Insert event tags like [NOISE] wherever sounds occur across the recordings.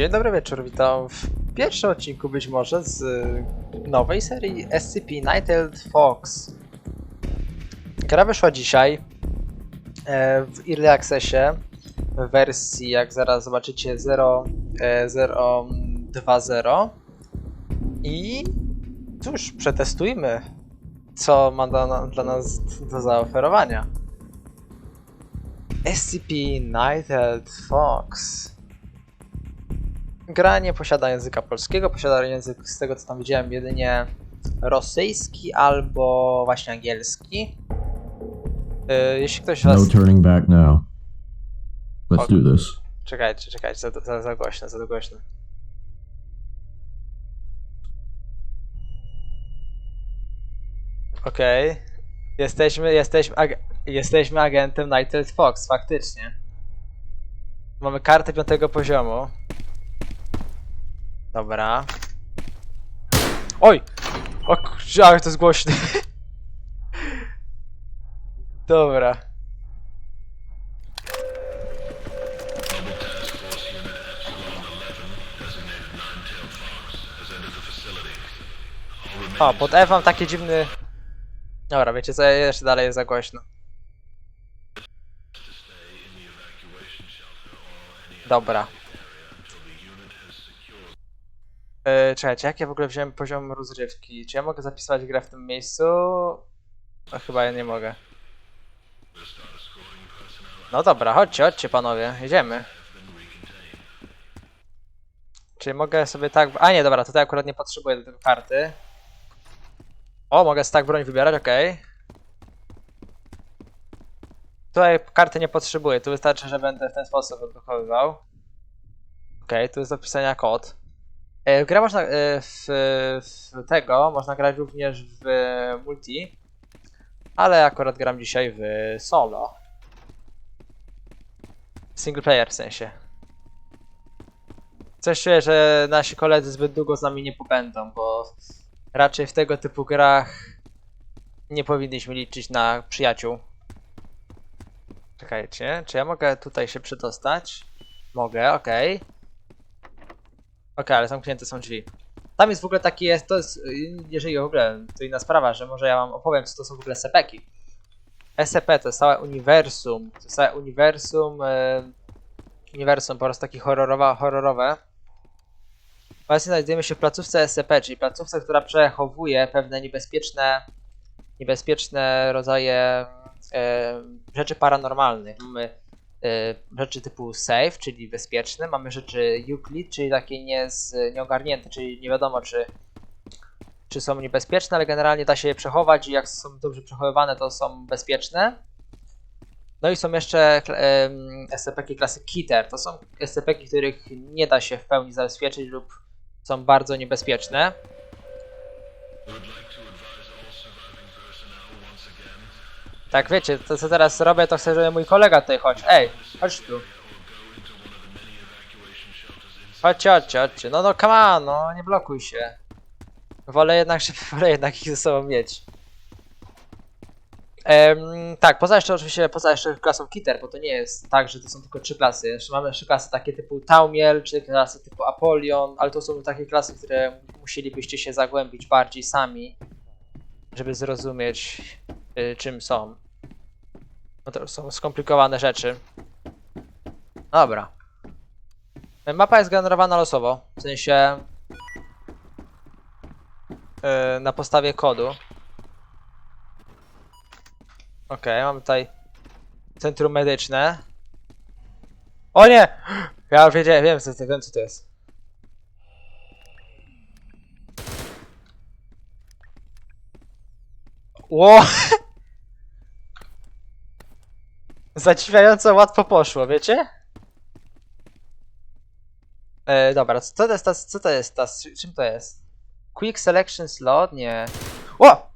Dzień dobry wieczór, witam w pierwszym odcinku być może z y, nowej serii SCP Nighted Fox. Gra wyszła dzisiaj e, w Early Accessie w wersji, jak zaraz zobaczycie, 0, e, 0.2.0 i cóż, przetestujmy co ma dla, dla nas do zaoferowania. SCP Nighted Fox. Gra nie posiada języka polskiego, posiada język, z tego co tam widziałem, jedynie rosyjski albo właśnie angielski. Yy, jeśli ktoś z was... No turning back now. Let's Okay. do this. Czekajcie, czekajcie, za, za, za głośno, za głośno. Okej. Jesteśmy, jesteśmy, ag jesteśmy agentem Nighted Fox, faktycznie. Mamy kartę piątego poziomu. Dobra. Oj! O kurczę, to jest głośne. Dobra. O, pod F mam taki dziwny... Dobra, wiecie co, jeszcze dalej jest za głośno. Dobra. Yy, czekajcie, jak ja w ogóle wziąłem poziom rozrywki? Czy ja mogę zapisywać grę w tym miejscu? No, chyba ja nie mogę. No dobra, chodźcie, chodźcie panowie, jedziemy. Czy mogę sobie tak... A nie, dobra, tutaj akurat nie potrzebuję do tego karty. O, mogę tak broń wybierać, okej. Tutaj karty nie potrzebuję, tu wystarczy, że będę w ten sposób odblokowywał. Okej, tu jest do wpisania kod. E, gra można e, w, w tego, można grać również w multi, ale akurat gram dzisiaj w solo. Single player w sensie. Coś czuję, że nasi koledzy zbyt długo z nami nie pobędą, bo raczej w tego typu grach nie powinniśmy liczyć na przyjaciół. Czekajcie, czy ja mogę tutaj się przedostać? Mogę, okej. Okej, ale zamknięte są drzwi. Tam jest w ogóle taki jest, to jest, y, jeżeli w ogóle, to inna sprawa, że może ja wam opowiem, co to są w ogóle SCP-ki. SCP to jest całe uniwersum, to jest całe uniwersum, e, uniwersum po prostu takie horrorowa, horrorowe. Obecnie znajdujemy się w placówce SCP, czyli placówce, która przechowuje pewne niebezpieczne, niebezpieczne rodzaje e, rzeczy paranormalnych. Mamy e, rzeczy typu safe, czyli bezpieczne, mamy rzeczy Euclid, czyli takie nie z, nieogarnięte, czyli nie wiadomo czy, czy są niebezpieczne, ale generalnie da się je przechować i jak są dobrze przechowywane, to są bezpieczne. No i są jeszcze SCP-ki klasy Kiter. To są SCP-ki, których nie da się w pełni zabezpieczyć lub są bardzo niebezpieczne. Tak, wiecie, to co teraz robię, to chcę, żeby mój kolega tutaj chodź. Ej, chodź tu. Chodźcie, chodźcie, chodźcie. No, no, come on, no, nie blokuj się. Wolę jednak, [LAUGHS] żeby, wolę jednak ich ze sobą mieć. Em, tak, poza jeszcze oczywiście, poza jeszcze klasą Kiter, bo to nie jest tak, że to są tylko trzy klasy. Jeszcze mamy jeszcze klasy takie typu Taumiel, czy klasy typu Apolion, ale to są takie klasy, które musielibyście się zagłębić bardziej sami, żeby zrozumieć y, czym są. No to są skomplikowane rzeczy. Dobra. Y, Mapa jest generowana losowo, w sensie y, na podstawie kodu. Okej, mamy tutaj centrum medyczne. O nie! [GASPS] Ja już wiedziałem, wiem co, wiem co to jest. Ło! [LAUGHS] Zadziwiająco łatwo poszło, wiecie? E, dobra, co to jest ta, co to jest ta, czym to jest? Quick Selection Slot? Nie. O!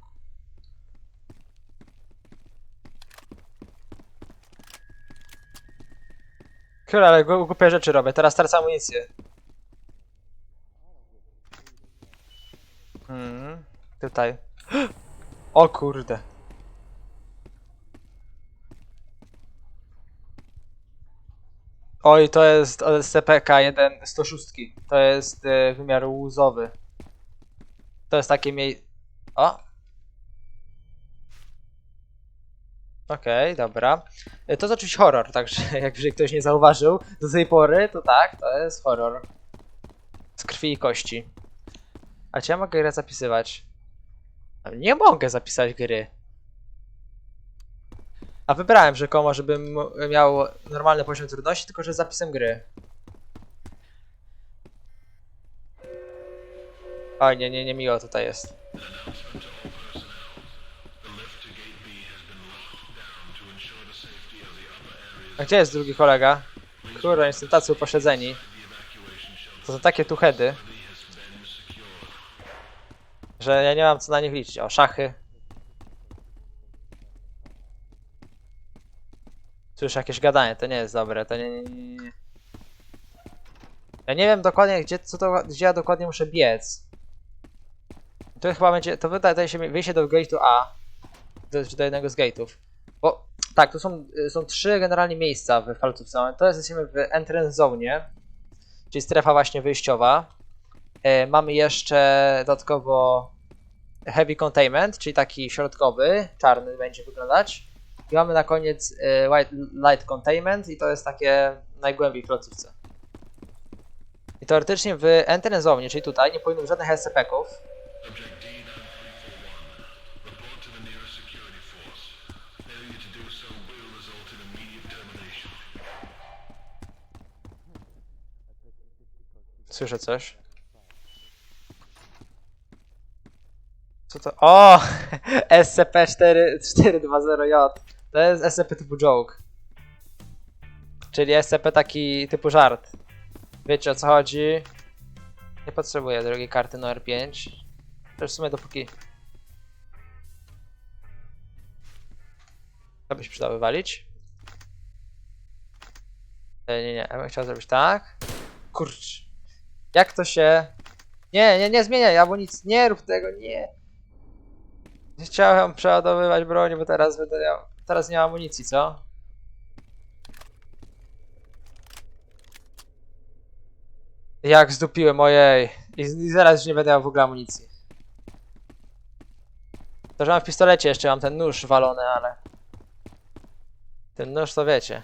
Kurde, ale gł- głupie rzeczy robię. Teraz tracę amunicję. Hmm, tutaj. [GASPS] O kurde. Oj, to jest SCP-K1 106. To jest y, wymiar łuzowy. To jest takie mniej... O! Okej, dobra. Y, To jest oczywiście horror, także [LAUGHS] jak ktoś nie zauważył do tej pory, to tak, to jest horror. Z krwi i kości. A czy ja mogę grę zapisywać? Nie mogę zapisać gry. A wybrałem rzekomo, żebym miał normalny poziom trudności, tylko że z zapisem gry. Oj, nie, nie, nie miło tutaj jest. A gdzie jest drugi kolega? Kurde, jestem tacy upośledzeni. To są takie tuchedy. Że ja nie mam co na nich liczyć. O, szachy. Słyszę jakieś gadanie, to nie jest dobre, to nie, nie, nie, nie. Ja nie wiem dokładnie, gdzie, co to, gdzie ja dokładnie muszę biec. To chyba będzie, to wydaje się wyjście do gate'u A. Do, do jednego z gate'ów. Bo, tak, tu są, y, są trzy generalnie miejsca w falcówce. To jest, jesteśmy w entrance zone, czyli strefa właśnie wyjściowa. E, mamy jeszcze dodatkowo heavy containment, czyli taki środkowy, czarny będzie wyglądać. I mamy na koniec e, light containment i to jest takie najgłębiej w placówce. I teoretycznie w entrance zone, czyli tutaj, nie powinno być żadnych SCP-ków. Subject D9341. Report to the nearest security force. Failure to do so will result in immediate termination. Słyszę coś. Co to? O! [LAUGHS] SCP-420J. To jest SCP typu joke. Czyli SCP taki typu żart. Wiecie o co chodzi? Nie potrzebuję drugiej karty numer 5. To w sumie dopóki... To byś przydało wywalić. E, Nie, nie, ja bym chciał zrobić tak. Kurcz. Jak to się... Nie, nie, nie zmieniaj amunicji. Nie rób tego, nie. Nie chciałem przeładowywać broni, bo teraz będę miał... Teraz nie ma amunicji, co? Jak zdupiłem, ojej. I, I zaraz już nie będę miał w ogóle amunicji. To, że mam w pistolecie jeszcze, mam ten nóż walony, ale... Ten nóż to wiecie.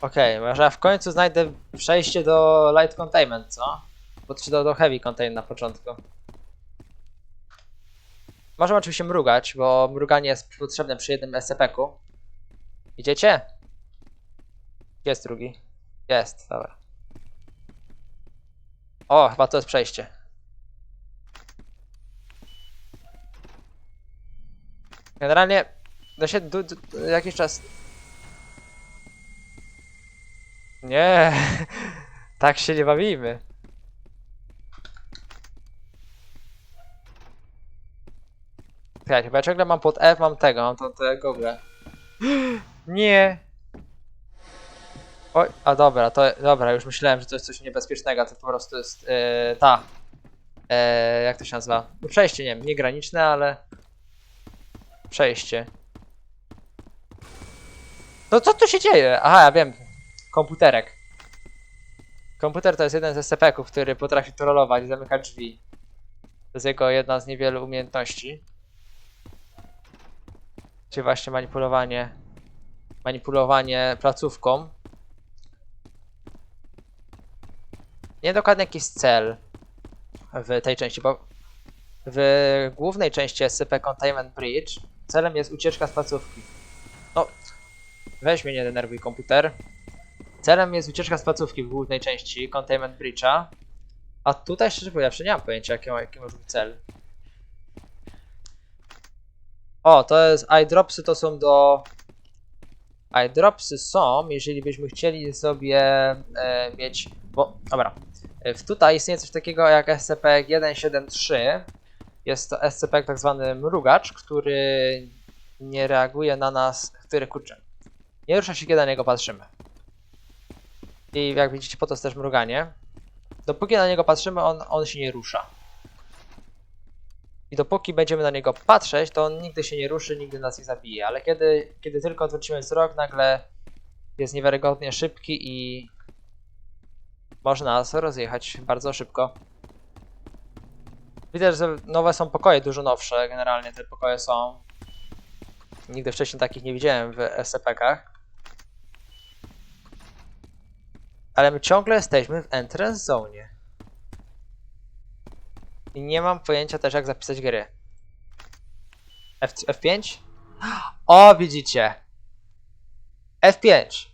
Okej, może ja w końcu znajdę przejście do light containment, co? Bo czy do, do heavy containment na początku. Możemy oczywiście mrugać, bo mruganie jest potrzebne przy jednym SCP-ku. Idziecie? Jest drugi. Jest, dobra. O, chyba to jest przejście. Generalnie, da się jakiś czas nie, [LAUGHS] tak się nie bawimy. Czekajcie, bo ja ciągle mam pod F, mam tego, mam to, te gogle. [GASPS] Nie. Oj, a dobra, to dobra, już myślałem, że to jest coś niebezpiecznego, to po prostu jest e, ta. E, jak to się nazywa? No przejście, nie wiem, nie graniczne, ale przejście. No co tu się dzieje? Aha, ja wiem. Komputerek. Komputer to jest jeden z SCP-ków, który potrafi trollować i zamykać drzwi. To jest jego jedna z niewielu umiejętności. Czyli właśnie manipulowanie manipulowanie placówką. Nie dokładnie jakiś cel w tej części, bo w głównej części SCP Containment Bridge celem jest ucieczka z placówki. No, weź mnie nie denerwuj komputer. Celem jest ucieczka z placówki w głównej części Containment Breacha. A tutaj szczerze powiedziawszy nie mam pojęcia jaki, jaki może być cel. O, to jest iDropsy to są do... iDropsy są, jeżeli byśmy chcieli sobie e, mieć... Bo, dobra. E, w- Tutaj istnieje coś takiego jak SCP-173. Jest to SCP tak zwany mrugacz, który nie reaguje na nas, który kurczę. Nie rusza się, kiedy na niego patrzymy. I jak widzicie, po to jest też mruganie. Dopóki na niego patrzymy, on, on się nie rusza. I dopóki będziemy na niego patrzeć, to on nigdy się nie ruszy, nigdy nas nie zabije. Ale kiedy, kiedy tylko odwrócimy wzrok, nagle jest niewiarygodnie szybki i może nas rozjechać bardzo szybko. Widać, że nowe są pokoje, dużo nowsze. Generalnie te pokoje są. Nigdy wcześniej takich nie widziałem w SCP-kach. Ale my ciągle jesteśmy w entrance zone. I nie mam pojęcia też jak zapisać gry. F F5? O, widzicie. F5.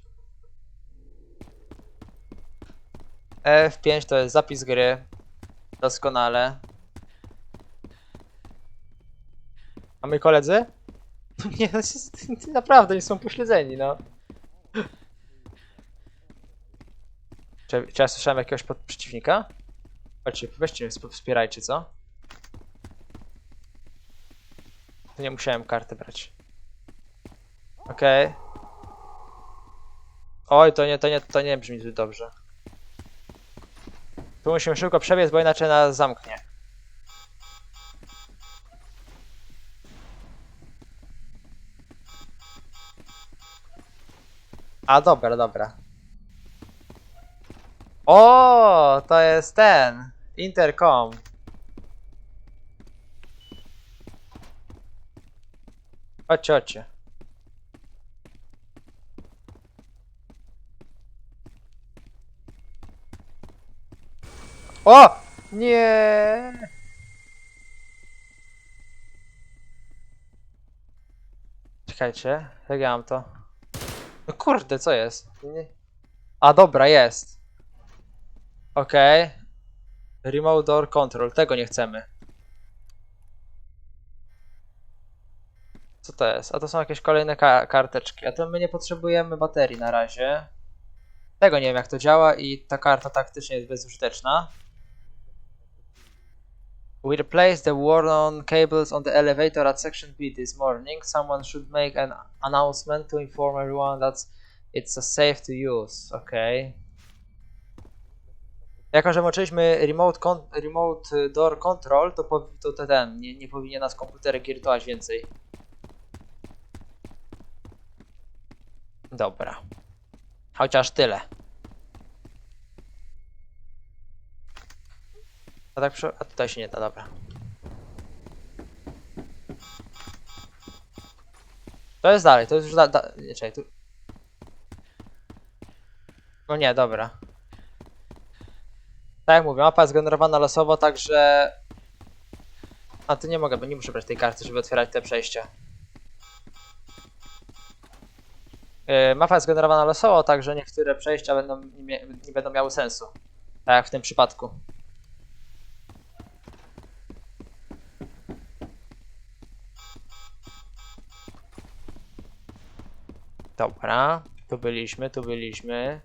F5 to jest zapis gry. Doskonale. A moi koledzy? [LAUGHS] Nie, no, [LAUGHS] naprawdę nie są pośledzeni, no. Czy, czy ja słyszałem jakiegoś pod przeciwnika? Chodźcie, weźcie mnie, sp- wspierajcie, co? Nie musiałem karty brać. Okej. Oj, to nie, to nie, to nie brzmi zbyt dobrze. Tu musimy szybko przebiec, bo inaczej nas zamknie. A dobra, dobra. O, to jest ten. Intercom. Chodźcie, chodźcie. O! Nie! Czekajcie, jak ja mam to? No kurde, co jest? A dobra, jest. Okej. Remote door control, tego nie chcemy. Co to jest? A to są jakieś kolejne ka karteczki. A to my nie potrzebujemy baterii na razie. Tego nie wiem jak to działa i ta karta taktycznie jest bezużyteczna. We replaced the worn cables on the elevator at section B this morning. Someone should make an announcement to inform everyone that it's safe to use. Okay. Jako, że włączyliśmy remote, con remote door control, to, to te- ten, nie, nie powinien nas komputer giertować więcej. Dobra. Chociaż tyle. A tak przy... A tutaj się nie da, dobra. To jest dalej, to jest już da... da... Nie, czekaj, tu... No nie, dobra. Tak jak mówię, mapa jest generowana losowo, także... A ty nie mogę, bo nie muszę brać tej karty, żeby otwierać te przejścia. Yy, mapa jest generowana losowo, także niektóre przejścia będą, nie, nie będą miały sensu. Tak jak w tym przypadku. Dobra, tu byliśmy, tu byliśmy.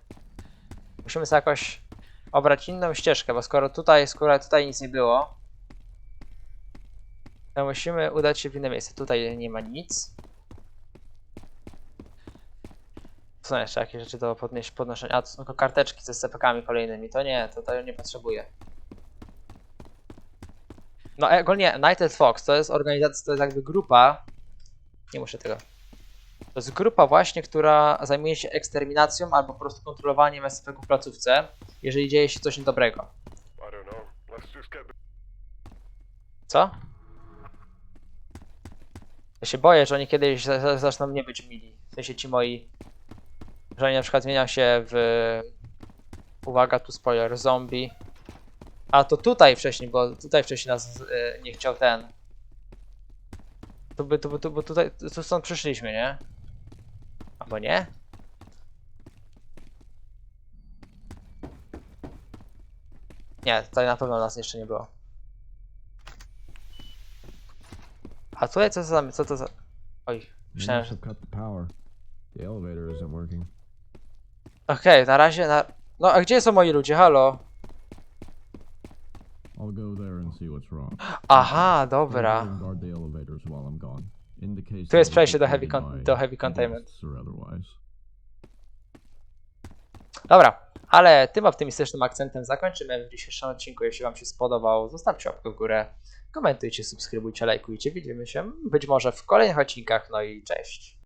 Musimy sobie jakoś obrać inną ścieżkę, bo skoro tutaj, skoro tutaj nic nie było, to musimy udać się w inne miejsce. Tutaj nie ma nic. Są jeszcze jakieś rzeczy do podnieś, podnoszenia. A, to są tylko karteczki ze SCP-kami kolejnymi. To nie, to, to nie potrzebuję. No ogólnie Nighted Fox to jest organizacja, to jest jakby grupa. Nie muszę tego. To jest grupa właśnie, która zajmuje się eksterminacją albo po prostu kontrolowaniem SCP-ków w placówce, jeżeli dzieje się coś niedobrego. Co? Ja się boję, że oni kiedyś za- za- zaczną nie być mili. W sensie ci moi. Że oni na przykład zmienią się w. Uwaga, tu spoiler, zombie. A to tutaj wcześniej, bo tutaj wcześniej nas e, nie chciał ten. To by, to by, to by tutaj, to stąd przyszliśmy, nie? Albo nie? Nie, tutaj na pewno nas jeszcze nie było. A tutaj co to za... co to za... Oj, myślałem, że... Okej, na razie, na... No, a gdzie są moi ludzie? Halo? I'll go there and see what's wrong. Aha, dobra. Tu jest przejście do heavy do heavy containment. Dobra, ale tym optymistycznym akcentem zakończymy w dzisiejszym odcinku. Jeśli Wam się spodobał, zostawcie łapkę w górę. Komentujcie, subskrybujcie, lajkujcie. Widzimy się być może w kolejnych odcinkach. No i cześć.